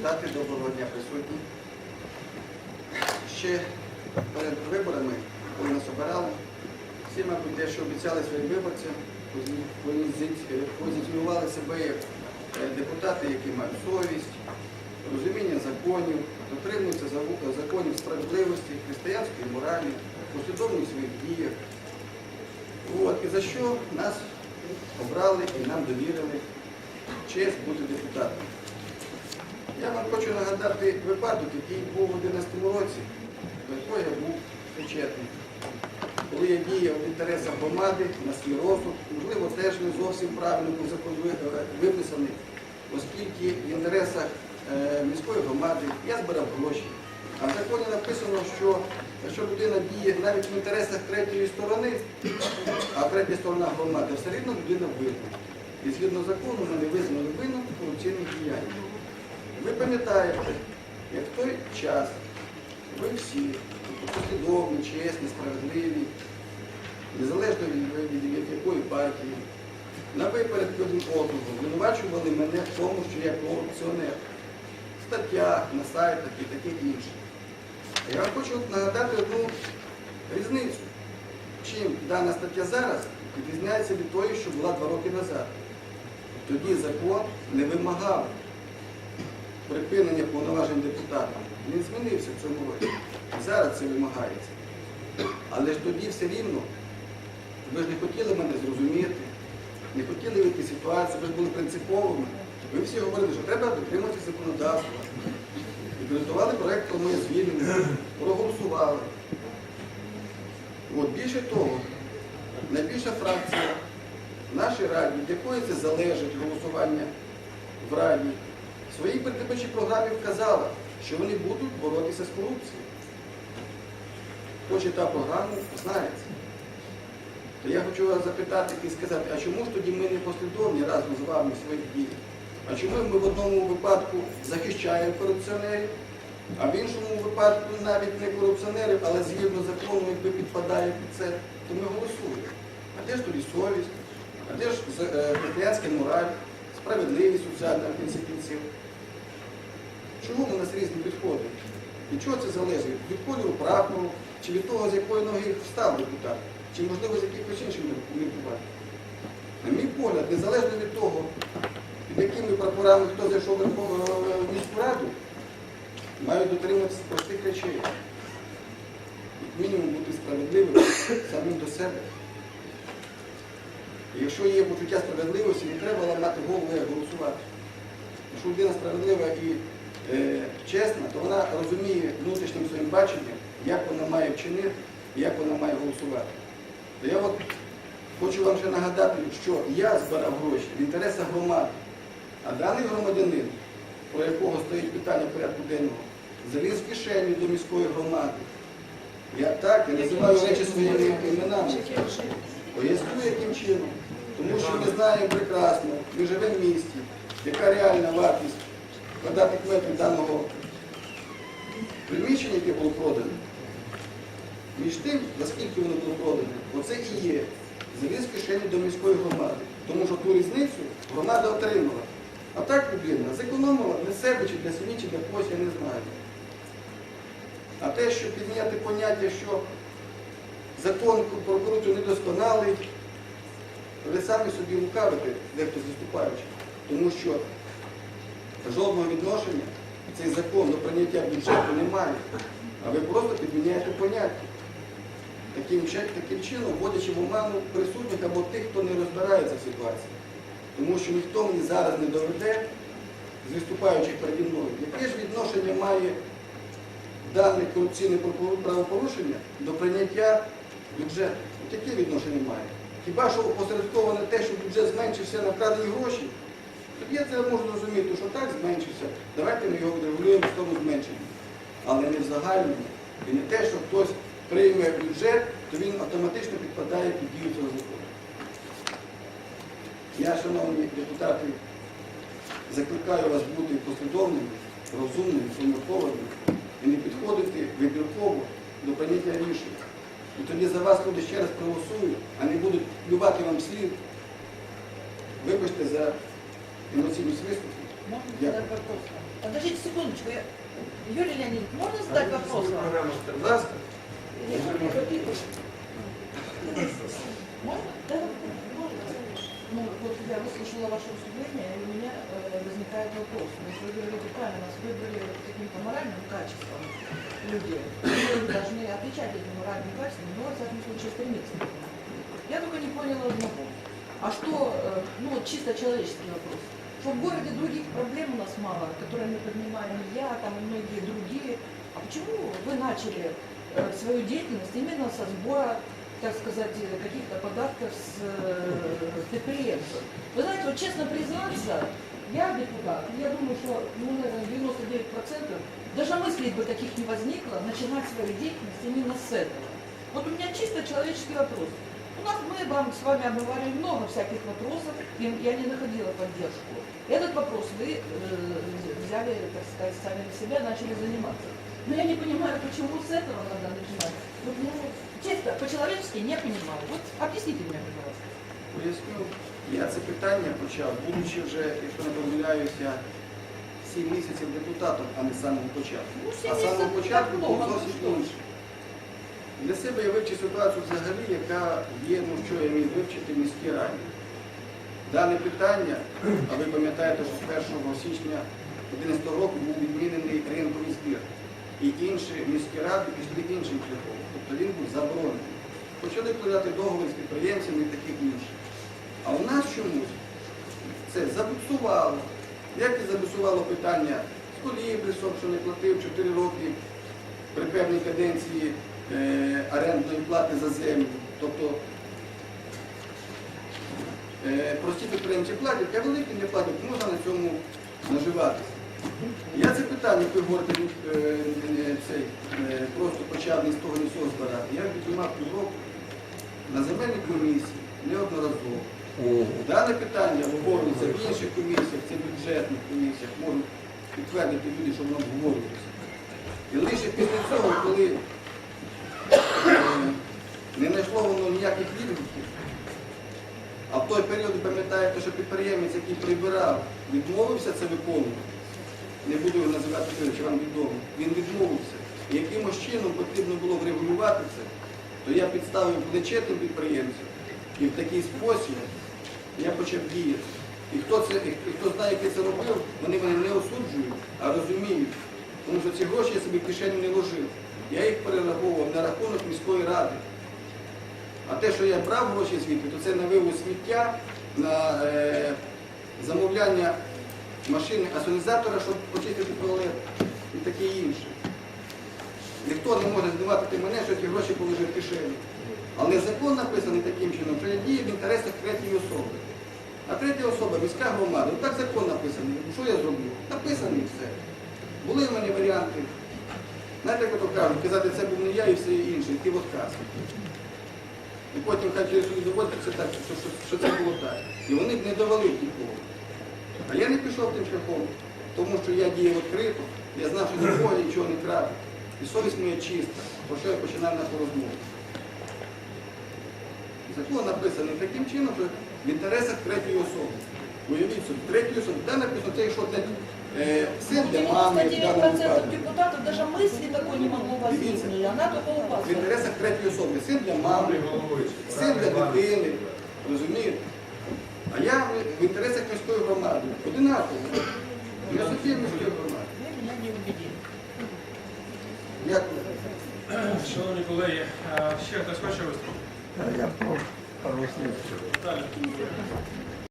депутати, доброго дня присутні. Ще перед виборами, коли нас обирали, всі, мабуть, те, що обіцяли своїм виборцям, позиціонували себе як е, депутати, які мають совість, розуміння законів, дотримуються законів справедливості, християнської моралі, послідовні своїх діях. От, і за що нас обрали і нам довірили честь бути депутатом. Я вам хочу нагадати випадок, який був у 11 році, до якого я був причетний. Коли я діяв в інтересах громади на свій розсуд, можливо, теж не зовсім правильно був закон е, виписаний, оскільки в інтересах е, міської громади я збирав гроші. А в законі написано, що якщо людина діє навіть в інтересах третьої сторони, а третя сторона громади, все рівно людина винна. І згідно закону мене визнали винним в корупційних діяннях. Ви пам'ятаєте, як в той час ви всі послідовні, чесні, справедливі, незалежно від, від, якої партії, на випередки один округу звинувачували мене в тому, що я корупціонер. В статтях, на сайтах і таке інше. Я вам хочу нагадати одну різницю. Чим дана стаття зараз відрізняється від тої, що була два роки назад. Тоді закон не вимагав припинення повноважень депутатам. Він змінився в цьому році. Зараз це вимагається. Але ж тоді все рівно ви ж не хотіли мене зрозуміти, не хотіли вийти з ситуації, ви ж були принциповими. Ви всі говорили, що треба дотриматися законодавства. Підготували проєкт про моє звільнення, проголосували. От більше того, найбільша фракція в нашій раді, від якої це залежить голосування в раді, своїй передвиборчій програмі вказала, що вони будуть боротися з корупцією. Хто читав програму, знається. То я хочу вас запитати і сказати, а чому ж тоді ми не послідовні разом з вами своїх діях? А чому ми в одному випадку захищаємо корупціонерів, а в іншому випадку навіть не корупціонерів, але згідно закону, якби підпадає під це, то ми голосуємо. А де ж тоді совість? А де ж е, християнська мораль, справедливість соціальна в кінці кінців? Чому у нас різні підходи? Від чого це залежить? Від кольору прапору, чи від того, з якої ноги встав депутат, чи можливо з якихось інших міркувань? На мій погляд, незалежно від того, під якими прапорами хто зайшов в міську раду, мають дотримуватися простих речей. Як мінімум бути справедливим самим до себе. І якщо є почуття справедливості, не треба ламати голову як голосувати. Якщо людина справедлива і чесна, то вона розуміє внутрішнім своїм баченням, як вона має вчинити і як вона має голосувати. То я от хочу вам ще нагадати, що я збирав гроші в інтересах громади, а даний громадянин, про якого стоїть питання порядку денного, заліз в кишеню до міської громади. Я так, я називаю речі своїми іменами. Поясню, яким чином. Тому що ми знаємо прекрасно, ми живемо в місті, яка реальна вартість квадратних метрів даного приміщення, яке було продане. Між тим, наскільки воно було продане, оце і є заліз в кишені до міської громади. Тому що ту різницю громада отримала. А так людина зекономила для себе чи для сім'ї, чи для когось, я не знаю. А те, що підняти поняття, що закон про корупцію недосконалий, ви самі собі лукавите, дехто заступаючи, тому що жодного відношення цей закон до прийняття бюджету не має, а ви просто підміняєте поняття. Таким, таким чином, вводячи в оману присутніх або тих, хто не розбирається в ситуації. Тому що ніхто мені зараз не доведе, з виступаючих переді мною, яке ж відношення має дане корупційне правопорушення до прийняття бюджету. От яке відношення має? Хіба що опосередковане те, що бюджет зменшився на вкрадені гроші? Я це можу зрозуміти, що так зменшився. Давайте ми його відрегулюємо в тому зменшенні. Але не в загальному. І не те, що хтось прийме бюджет, то він автоматично підпадає під дію цього закону. Я, шановні депутати, закликаю вас бути послідовними, розумними, поміркованими і не підходити вибірково до прийняття рішень. І тоді за вас люди ще раз проголосують, а не будуть плювати вам слід. Вибачте за емоційність виступу. Можно Я- задать вопрос? Подождите секундочку. Я... Юрий Леонидович, можно задать вопрос вам? Будь ласка. Можно? Да. Можно. Ну, вот я выслушала ваше выступление, и у меня э, возникает вопрос. Ну, вы говорите правильно, нас выбрали каким-то моральным качеством людей. Мы должны отличать эти моральные качества, но, во всяком случае, стремиться. Я только не поняла одного. А что, э, ну, вот чисто человеческий вопрос. Что в городе других проблем у нас мало, которые мы поднимаем и я, там и многие другие. А почему вы начали э, свою деятельность именно со сбора, так сказать, э, каких-то подарков с предприемцев? Вы знаете, вот честно признаться, я депутат, я думаю, что, ну, наверное, 99% даже мыслей бы таких не возникло, начинать свою деятельность именно с этого. Вот у меня чисто человеческий вопрос. У нас мы вам с вами обговорили много всяких вопросов, и я не находила поддержку. Этот вопрос вы э, взяли, так сказать, сами на себя, начали заниматься. Но я не понимаю, почему с этого надо начинать. Вот, ну, честно, по-человечески не понимаю. Вот объясните мне, пожалуйста. Поясню, я це питання почав, будучи вже, якщо не помиляюся, 7 місяців депутатом, а не з самого початку. Ну, сім А з самого місяців початку так був много, ну зовсім що ж. інший. Для себе я вивчив ситуацію взагалі, яка є, ну що я міг вивчити в міській раді. Дане питання, а ви пам'ятаєте, що з 1 січня 2011 року був відмінений ринковий збір. І інші міські ради пішли іншим шляхом. Тобто він був заборонений. Почали вкладати договори з підприємцями і таких інших. А у нас чомусь це забуксувало. Як і забуксувало питання з колібрисом, що не платив 4 роки при певній каденції орендної плати за землю. Тобто е, прості підприємці платять, а великі не платять, можна на цьому наживатися. Я це питання, як ви говорите, е, е, цей, е, просто почав не з того, з цього збирати. Я піднімав півроку на земельній комісії неодноразово. Дане питання обговорюється в інших комісіях, це бюджетних комісіях, можуть підтвердити люди, що воно обговорюється. І лише після цього, коли е, знайшло ніяких відгуків, а в той період пам'ятаєте, що підприємець, який прибирав, відмовився це виконувати. Не буду його називати прізвище, вам відомо. Він відмовився. І якимось чином потрібно було врегулювати це, то я підставив плече тим підприємцям. І в такий спосіб я почав діяти. І хто це, і хто знає, як це робив, вони мене не осуджують, а розуміють. Тому що ці гроші я собі в кишеню не ложив. Я їх перераховував на рахунок міської ради. А те, що я брав гроші звідти, то це на вивоз сміття, на е, замовляння машини асонізатора, щоб почистити туалет і таке інше. Ніхто не може здивати мене, що ті гроші положив в кишеню. Але закон написаний таким чином, що я дію в інтересах третьої особи. А третя особа міська громада. Так закон написаний. Що я зроблю? Написано і все. Були в мене варіанти. Знаєте, як ото кажуть, казати, це був не я і все інше, йти в отказ. І потім хай через доводиться так, що, що, що це було так. І вони б не довели нікого. А я не пішов тим шляхом, тому що я діяв відкрито, я знав, що нікого нічого не крав. І совість моя чиста, про що я починав нашу розмову. Закон написаний таким чином, що в інтересах третьої особи. Уявіть собі, третьої особи, де написано, це якщо для е, для в 99% депутатов даже мысли такой не могло возникнуть. Она только у вас. В інтересах третьої особи. Син для мами, син для дитини. Розумієте? А я в- інтересах міської громади. Одинаково. Я Софія міської громади. Не убедили. Дякую. Шановні колеги, е, ще хтось хоче виступити? Я про пару слів. Далі.